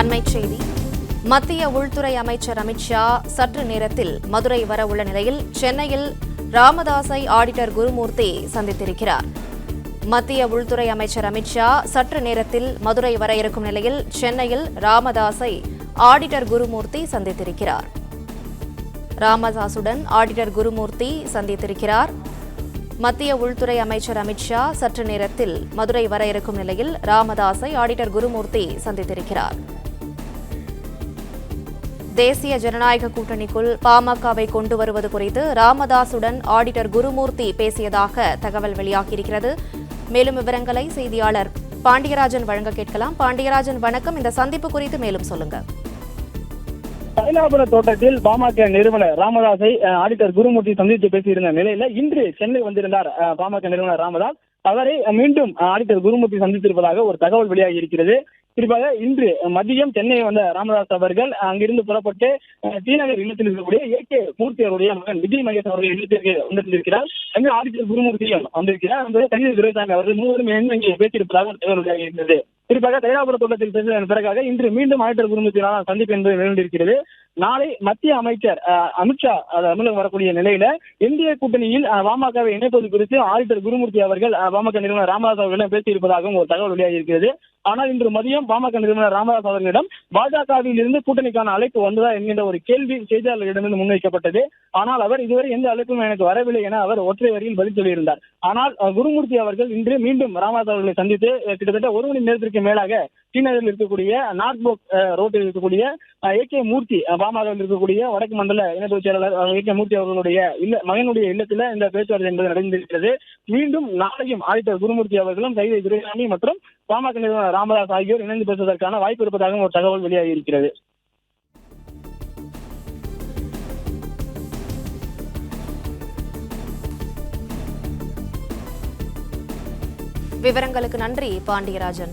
அண்மைச் செய்தி. மத்திய உள்துறை அமைச்சர் அமித்ஷா சற்று நேரத்தில் மதுரை வரவுள்ள நிலையில் சென்னையில் ராமதாஸை ஆடிட்டர் குருமூர்த்தி சந்தித்திருக்கிறார். மத்திய உள்துறை அமைச்சர் அமித்ஷா சற்று நேரத்தில் மதுரை வர இருக்கும் நிலையில் சென்னையில் ராமதாஸை ஆடிட்டர் குருமூர்த்தி சந்தித்திருக்கிறார். ராமதாசுடன் ஆடிட்டர் குருமூர்த்தி சந்தித்திருக்கிறார். மத்திய உள்துறை அமைச்சர் அமித்ஷா சற்று நேரத்தில் மதுரை வர இருக்கும் நிலையில் ராமதாஸை ஆடிட்டர் குருமூர்த்தி சந்தித்திருக்கிறார். தேசிய ஜனநாயக கூட்டணிக்குள் பாமகவை கொண்டு வருவது குறித்து ராமதாசுடன் ஆடிட்டர் குருமூர்த்தி பேசியதாக தகவல் வெளியாகியிருக்கிறது. மேலும் விவரங்களை செய்தியாளர் பாண்டியராஜன் வழங்க கேட்கலாம். பாண்டியராஜன் வணக்கம். இந்த சந்திப்பு குறித்து மேலும் சொல்லுங்க. தைலாபுர தோட்டத்தில் பாமக நிறுவனர் ராமதாஸை ஆடிட்டர் குருமூர்த்தி சந்தித்து பேசியிருந்த நிலையில இன்று சென்னை வந்திருந்தார் பாமக நிறுவனர் ராமதாஸ். அவரை மீண்டும் ஆடிட்டர் குருமூர்த்தி சந்தித்திருப்பதாக ஒரு தகவல் வெளியாகி இருக்கிறது குறிப்பாக இன்று மதியம் சென்னை வந்த ராமதாஸ் அவர்கள் அங்கிருந்து புறப்பட்டு தீநகர் இல்லத்தில் இருக்கக்கூடிய ஏ கே மூர்த்தி அவருடைய மகன் விஜய் மகேஷ் அவருடைய இல்லத்திற்கு வந்திருக்கிறார். அங்கு ஆடிட்டர் குருமூர்த்தியும் வந்திருக்கிறார். அந்த கணித துரைசாமி அவர்கள் மூவரும் இணைந்து இங்கே பேசியிருப்பதாக ஒரு தகவல் வெளியாகி இருந்தது குறிப்பாக தைலாபுர தோட்டத்தில் பேசியதன் பிறகாக இன்று மீண்டும் ஆடிட்டர் குருமூர்த்தியினால் சந்திப்பு என்பது நிகழ்ந்திருக்கிறது. நாளை மத்திய அமைச்சர் அமித்ஷா தமிழகம் வரக்கூடிய நிலையில இந்திய கூட்டணியில் பாமகவை இணைப்பது குறித்து ஆடிட்டர் குருமூர்த்தி அவர்கள் பாமக நிறுவனர் ராமதாஸ் அவர்களிடம் பேசியிருப்பதாகவும் ஒரு தகவல் வெளியாகி இருக்கிறது. ஆனால் இன்று மதியம் பாமக நிறுவனர் ராமதாஸ் அவர்களிடம் பாஜகவில் இருந்து கூட்டணிக்கான அழைப்பு வந்ததா என்கின்ற ஒரு கேள்வி செய்தியாளர்களிடமிருந்து முன்வைக்கப்பட்டது. ஆனால் அவர் இதுவரை எந்த அழைப்பும் எனக்கு வரவில்லை என அவர் ஒற்றை வரியில் பதில் சொல்லியிருந்தார். ஆனால் குருமூர்த்தி அவர்கள் இன்று மீண்டும் ராமதாஸ் அவர்களை சந்தித்து கிட்டத்தட்ட ஒரு மணி நேரத்திற்கு மேலாக ஸ்ரீநகரில் இருக்கக்கூடிய நார்த் போக் ரோட்டில் இருக்கக்கூடிய ஏ கே மூர்த்தி பாமகவில் இருக்கக்கூடிய வடக்கு மண்டல இணைப்பு செயலாளர் ஏ கே மூர்த்தி அவர்களுடைய இல்ல மகனுடைய இல்லத்துல இந்த பேச்சுவார்த்தை என்பது நடந்திருக்கிறது. மீண்டும் நாளையும் ஆதித்தர் குருமூர்த்தி அவர்களும் கைதை துரைசாமி மற்றும் பாமக நிறுவனர் ராமதாஸ் ஆகியோர் இணைந்து பேசுவதற்கான வாய்ப்பு இருப்பதாகவும் ஒரு தகவல் வெளியாகி இருக்கிறது விவரங்களுக்கு நன்றி பாண்டியராஜன்.